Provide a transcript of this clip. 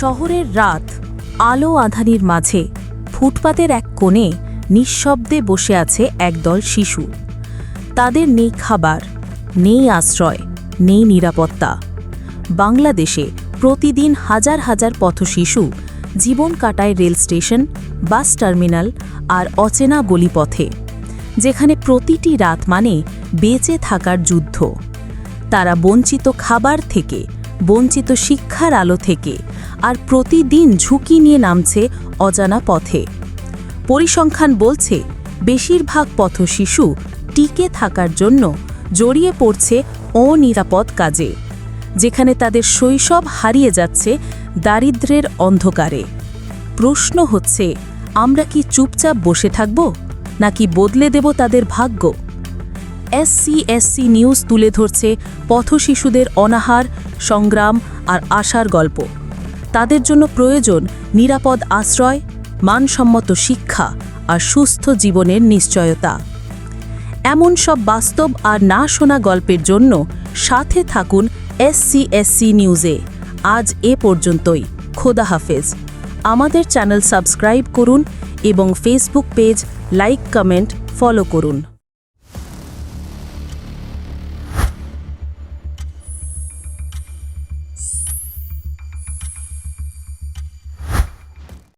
শহরের রাত, আলো আধানির মাঝে, ফুটপাতের এক কোণে নিঃশব্দে বসে আছে একদল শিশু। তাদের নেই খাবার, নেই আশ্রয়, নেই নিরাপত্তা। বাংলাদেশে প্রতিদিন হাজার হাজার পথশিশু জীবন কাটায় রেল স্টেশন, বাস টার্মিনাল আর অচেনা গলিপথে, যেখানে প্রতিটি রাত মানে বেঁচে থাকার যুদ্ধ। তারা বঞ্চিত খাবার থেকে, বঞ্চিত শিক্ষার আলো থেকে আর প্রতিদিন ঝুঁকি নিয়ে নামছে অজানা পথে। পরিসংখ্যান বলছে, বেশিরভাগ পথশিশু টিকে থাকার জন্য জড়িয়ে পড়ছে অনিরাপদ কাজে, যেখানে তাদের শৈশব হারিয়ে যাচ্ছে দারিদ্র্যের অন্ধকারে। প্রশ্ন হচ্ছে, আমরা কি চুপচাপ বসে থাকব, নাকি বদলে দেব তাদের ভাগ্য? এসসি এসসি নিউজ তুলে ধরছে পথশিশুদের অনাহার, সংগ্রাম আর আশার গল্প। তাদের জন্য প্রয়োজন নিরাপদ আশ্রয়, মানসম্মত শিক্ষা আর সুস্থ জীবনের নিশ্চয়তা। এমন সব বাস্তব আর না শোনা গল্পের জন্য সাথে থাকুন এসসি এসসি নিউজে আজ এ পর্যন্তই। খোদা হাফেজ। আমাদের চ্যানেল সাবস্ক্রাইব করুন এবং Facebook page like comment follow করুন।